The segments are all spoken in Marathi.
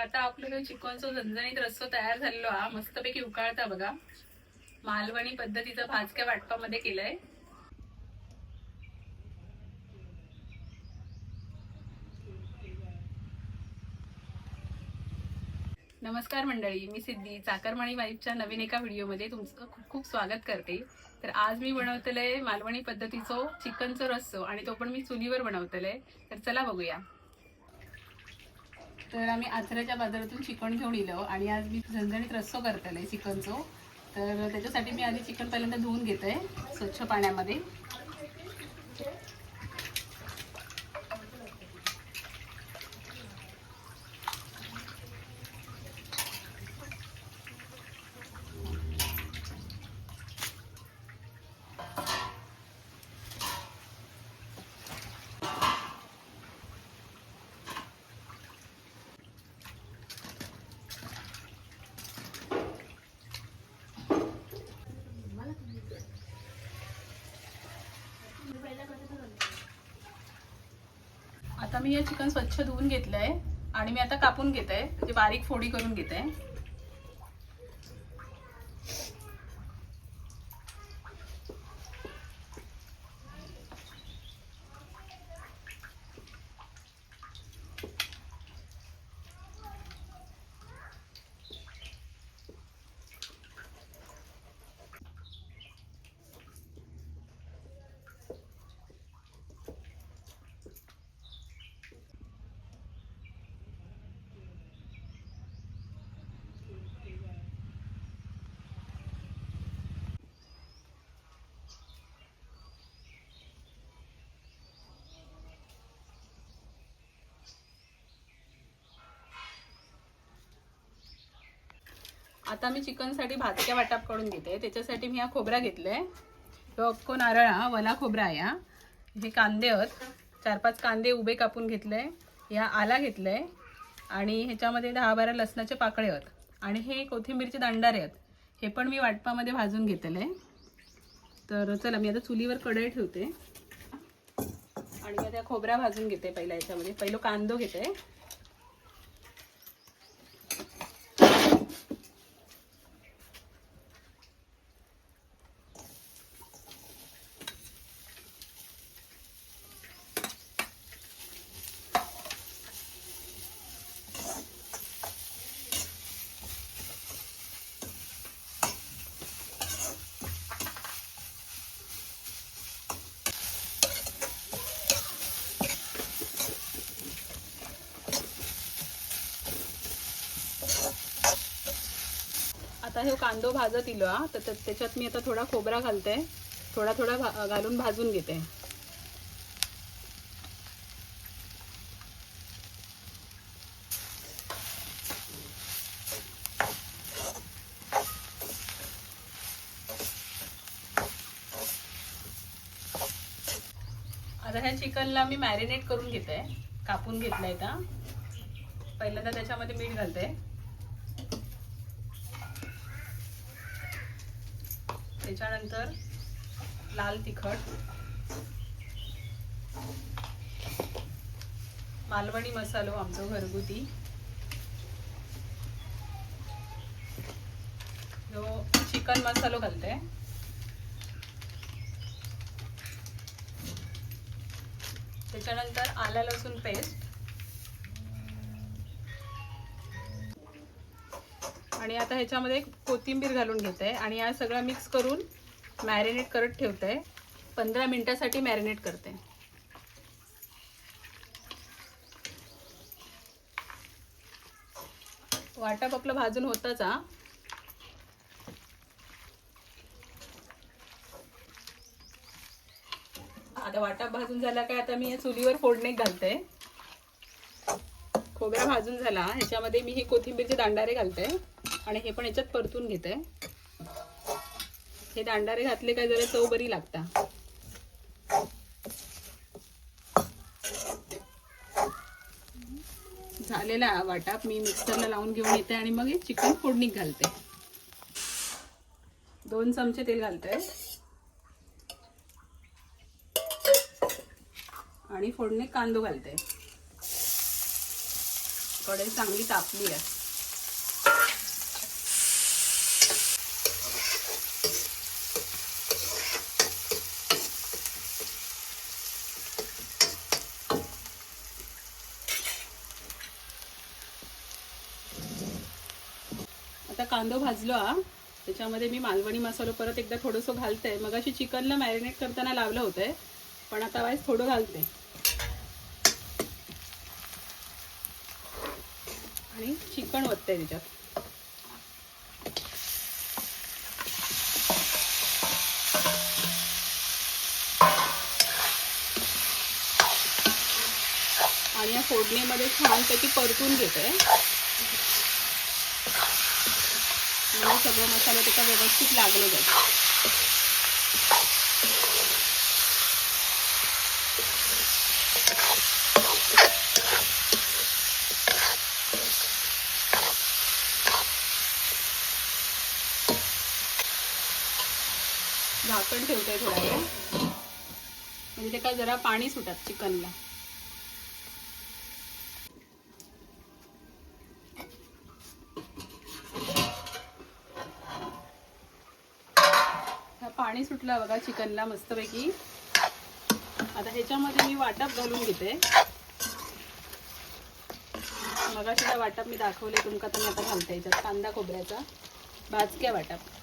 आता आपलं चिकनचं झणझणीत रस्सो तयार झालेलो हा मस्तपैकी उकाळता बघा. मालवणी पद्धतीचा भाजक्या वाटपामध्ये केलंय. नमस्कार मंडळी मी सिद्धी चाकरमाणी वाईफच्या नवीन एका व्हिडिओमध्ये तुमचं खूप खूप स्वागत करते. तर आज मी बनवतलंय मालवणी पद्धतीचं चिकनचं रस्सो आणि तो पण मी चुलीवर बनवतलंय. तर चला बघूया. तर आम्ही आचऱ्याच्या बाजारातून चिकन घेऊन इलो आणि आज मी झणझणीत रस्सो करतले चिकनचो. तर त्याच्यासाठी मी आधी चिकन पहिल्यांदा धुवून घेते स्वच्छ पाण्यामध्ये. आता मी हे चिकन स्वच्छ धुवून घेतलंय आणि मी आता कापून घेत आहे म्हणजे बारीक फोडी करून घेत आहे आता मी चिकनसाठी भाजक्या वाटाप करून घेते. त्याच्यासाठी मी हा खोबरा घेतलाय. तो अक्को नारळ हा वला खोबरा आहे हा. हे कांदे आहेत. चार पाच कांदे उभे कापून घेतले या आला घेतलाय. आणि ह्याच्यामध्ये दहा बारा लसणाचे पाकळे आहेत. आणि हे कोथिंबीरचे दांडारे आहेत. हे पण मी वाटपामध्ये भाजून घेतले तर चला मी आता चुलीवर कढई ठेवते. आणि मग आता खोबरा भाजून घेते पहिला याच्यामध्ये पहिलं कांदो घेते. आता हे कांदो भाजत इलो हा. तर त्याच्यात मी आता थोडा खोबरा घालते. थोडा थोडा भा- घालून भाजून घेते. आता ह्या चिकनला मी मॅरिनेट करून घेते. कापून घेतलंय का पहिल्यांदा त्याच्यामध्ये मीठ घालते. त्याच्यानंतर लाल तिखट मालवणी मसालो आमचो घरगुती. जो चिकन मसालो घालते. त्याच्यानंतर आला लसूण पेस्ट. आणि आता ह्याच्यामध्ये कोथिंबीर घालून घेते आणि या सगळं मिक्स करून मॅरिनेट करत ठेवते. पंधरा मिनिटासाठी मॅरिनेट करते. वाटप आपलं भाजून होताच हा. आता वाटप भाजून झाला काय आता मी या चुलीवर फोडणे घालते. खोबरा भाजून झाला ह्याच्यामध्ये मी हे कोथिंबीरचे दांडारे घालते. आणि हे पण याच्यात परतून घेत आहे हे दांडारे घातले काय जरा चव बरी लागता. झालेला वाटाप मी मिक्सरला लावून घेऊन येते आणि मग हे चिकन फोडणीत घालते. दोन चमचे तेल घालते. आणि फोडणी कांदो घालते. कढई चांगली तापली आहे. कांदो भाजलो हा. त्याच्यामध्ये मी मालवणी मसालो परत एकदा थोडंसं घालते. मग अशी चिकनला मॅरिनेट करताना लावलं होतं पण आता वाईस थोडं घालते. आणि चिकन ओतते त्याच्यात. आणि या फोडणीमध्ये छानपैकी परतून घेते. आणि सगळं मसाला त्याचा व्यवस्थित लागले जाईल झाकण ठेवते थोडा वेळ. म्हणजे ते काय जरा पाणी सुटत चिकनला. पाणी सुटलं बघा चिकनला मस्तपैकी. आता ह्याच्यामध्ये मी वाटप घालून घेते. मगाशीला वाटप मी दाखवले तुमका तर मी आता घालते याच्यात कांदा खोबऱ्याचा. भाजक्या वाटप.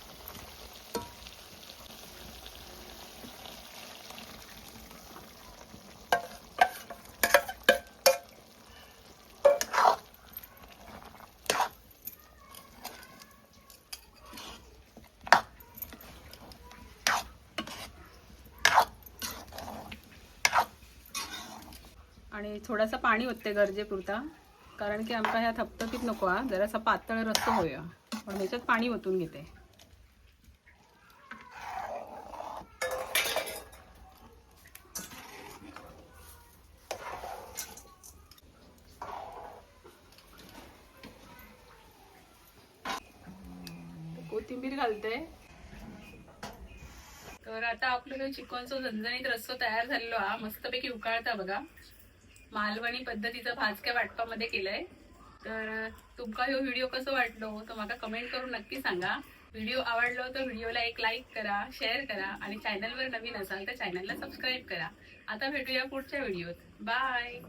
आणि थोडासा पाणी ओतते गरजेपुरता. कारण की आमका ह्या थपथपीत नको हा. जरासा पातळ रस्तो होया. पण ह्याच्यात पाणी ओतून घेते. कोथिंबीर घालते. तर आता आपलं चिकनचं झणझणीत रस्सो तयार झालेलो हा मस्तपैकी उकाळता बघा. मालवणी पद्धतीचं भाजक्या वाटपामध्ये केलंय. तर तुमका ह्यो व्हिडिओ कसं वाटलो तो मला कमेंट करून नक्की सांगा. व्हिडिओ आवडलो तर व्हिडिओला एक लाईक करा शेअर करा आणि चॅनलवर नवीन असाल तर चॅनलला सबस्क्राईब करा. आता भेटूया पुढच्या व्हिडिओत. बाय!